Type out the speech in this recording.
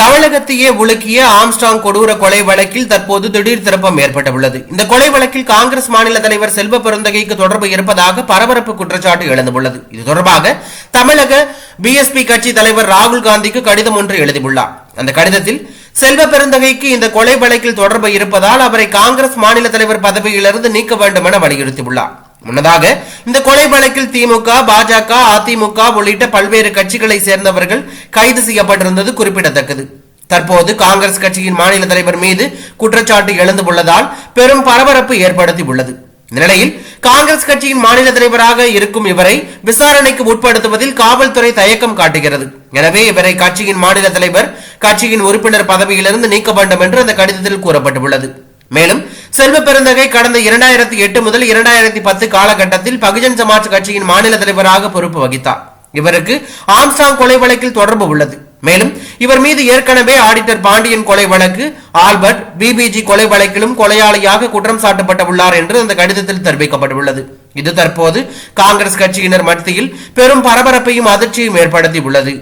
தமிழகத்தையே உலுக்கிய ஆம்ஸ்டாங் கொடூர கொலை வழக்கில் தற்போது திடீர் திருப்பம் ஏற்பட்டுள்ளது இந்த கொலை வழக்கில் காங்கிரஸ் மாநில தலைவர் செல்வ பெருந்தகைக்கு தொடர்பு இருப்பதாக பரபரப்பு குற்றச்சாட்டு எழுந்துள்ளது. இது தொடர்பாக தமிழக பிஎஸ்பி கட்சி தலைவர் ராகுல் காந்திக்கு கடிதம் ஒன்று எழுதியுள்ளார். அந்த கடிதத்தில் செல்வ பெருந்தகைக்கு இந்த கொலை வழக்கில் தொடர்பு இருப்பதால் அவரை காங்கிரஸ் மாநில தலைவர் பதவியிலிருந்து நீக்க வேண்டும் என வலியுறுத்தியுள்ளார். முன்னதாக இந்த கொலை வழக்கில் திமுக பாஜக அதிமுக உள்ளிட்ட பல்வேறு கட்சிகளை சேர்ந்தவர்கள் கைது செய்யப்பட்டிருந்தது குறிப்பிடத்தக்கது. தற்போது காங்கிரஸ் கட்சியின் மாநில தலைவர் மீது குற்றச்சாட்டு எழுந்துள்ளதால் பெரும் பரபரப்பு ஏற்படுத்தி உள்ளது. இந்த நிலையில் காங்கிரஸ் கட்சியின் மாநில தலைவராக இருக்கும் இவரை விசாரணைக்கு உட்படுத்துவதில் காவல்துறை தயக்கம் காட்டுகிறது. எனவே இவரை கட்சியின் மாநில தலைவர் கட்சியின் உறுப்பினர் பதவியிலிருந்து நீக்க வேண்டும் என்று அந்த கடிதத்தில் கூறப்பட்டுள்ளது. மேலும் செல்வ பெருந்தகை கடந்த இரண்டாயிரத்தி எட்டு முதல் இரண்டாயிரத்தி பத்து காலகட்டத்தில் பகுஜன் சமாஜ் கட்சியின் மாநில தலைவராக பொறுப்பு வகித்தார். இவருக்கு ஆம்சாங் கொலை வழக்கில் தொடர்பு உள்ளது. மேலும் இவர் மீது ஏற்கனவே ஆடிட்டர் பாண்டியன் கொலை வழக்கு ஆல்பர்ட் பிபிஜி கொலை வழக்கிலும் கொலையாளியாக குற்றம் சாட்டப்பட்டுள்ளார் என்று அந்த கடிதத்தில் தெரிவிக்கப்பட்டுள்ளது. இது தற்போது காங்கிரஸ் கட்சியினர் மத்தியில் பெரும் பரபரப்பையும் அதிர்ச்சியும் ஏற்படுத்தி உள்ளது